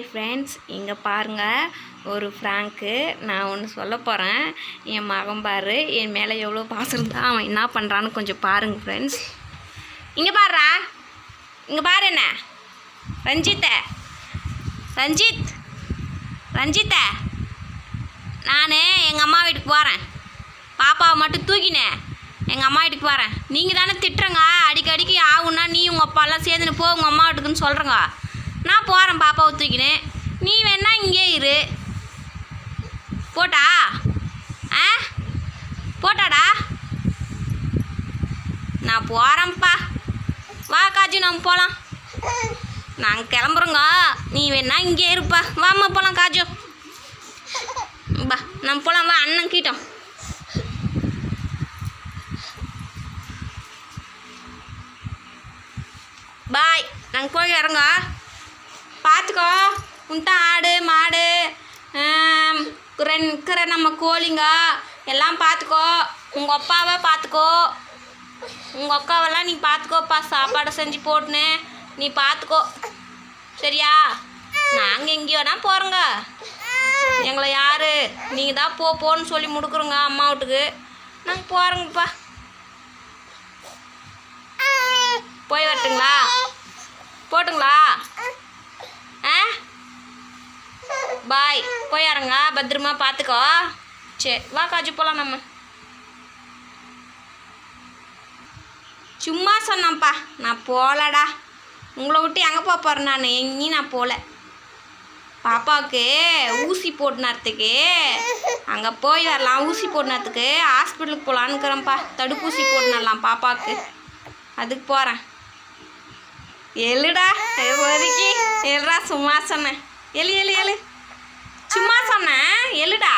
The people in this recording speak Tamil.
ஹாய் ஃப்ரெண்ட்ஸ் இங்கே பாருங்கள் ஒரு ஃப்ராங்க்கு நான் ஒன்று சொல்ல போகிறேன் என் மகன் பாரு என் மேலே எவ்வளோ பாசம் இருந்தால் அவன் என்ன பண்ணுறான்னு கொஞ்சம் பாருங்கள் ஃப்ரெண்ட்ஸ் இங்கே பாருறா இங்கே பாரு என்ன? ரஞ்சித்த. ரஞ்சித். ரஞ்சித்த. நான் எங்கள் அம்மா வீட்டுக்கு போகிறேன் பாப்பாவை மட்டும் தூக்கினேன் எங்கள் அம்மா வீட்டுக்கு போகிறேன் நீங்கள் தானே திட்டுறங்க. அடிக்கடிக்கு ஆகுன்னா நீ உங்கள் அப்பாலாம் சேர்ந்துன்னு போ உங்கள் அம்மா வீட்டுக்குன்னு சொல்கிறேங்க நான் போகிறேன் பாப்பாவை தூக்கினு நீ வேணா இங்கே இரு. போட்டா? ஆ? போட்டாடா? நான் போகிறேன்ப்பா வா காஜி நம்ம போகலாம் நாங்கள் கிளம்புறோங்க. நீ வேணா இங்கே இருப்பா. வாம்மா போகலாம் காஜு. பா நம்ம போகலாம் வா அண்ணன் கிட்டோம் பாய். நாங்கள் போய் இறங்க உன்ட்ட ஆடு மாடு ஆம், இருக்கிற நம்ம கோழிங்க எல்லாம் பார்த்துக்கோ உங்கள் அப்பாவை பார்த்துக்கோ உங்கள் அக்காவெல்லாம் நீ பார்த்துக்கோப்பா சாப்பாடை செஞ்சு போட்டுன்னு. நீ பார்த்துக்கோ சரியா? நாங்கள் எங்கேயோனா போகிறோங்க எங்களை யார்? நீங்கள் தான் போ போன்னு சொல்லி முடுக்குறோங்க அம்மா வீட்டுக்கு. நாங்கள் போகிறோங்கப்பா போய் வரட்டுங்களா? போட்டுங்களா ஆ பாய் போய் இறங்க பத்திரமா பார்த்துக்கோ சரி வா காஜு போகலாம் நம்ம. சும்மா சொன்னேன்ப்பா நான் போகலடா உங்களை விட்டு எங்கே போக போகிறேன் நான்? எங்கேயும் நான் போகல பாப்பாவுக்கு ஊசி போட்டுனத்துக்கு அங்கே போய் வரலாம் ஊசி போட்டுனத்துக்கு ஹாஸ்பிட்டலுக்கு போகலான்னுக்குறேன்ப்பா தடுப்பூசி போட்டுனலாம் பாப்பாவுக்கு. அதுக்கு போகிறேன் எழுடா ஒதுக்கி எழுடா சும்மா சொன்னேன். எழு எழு எழு. எழுடா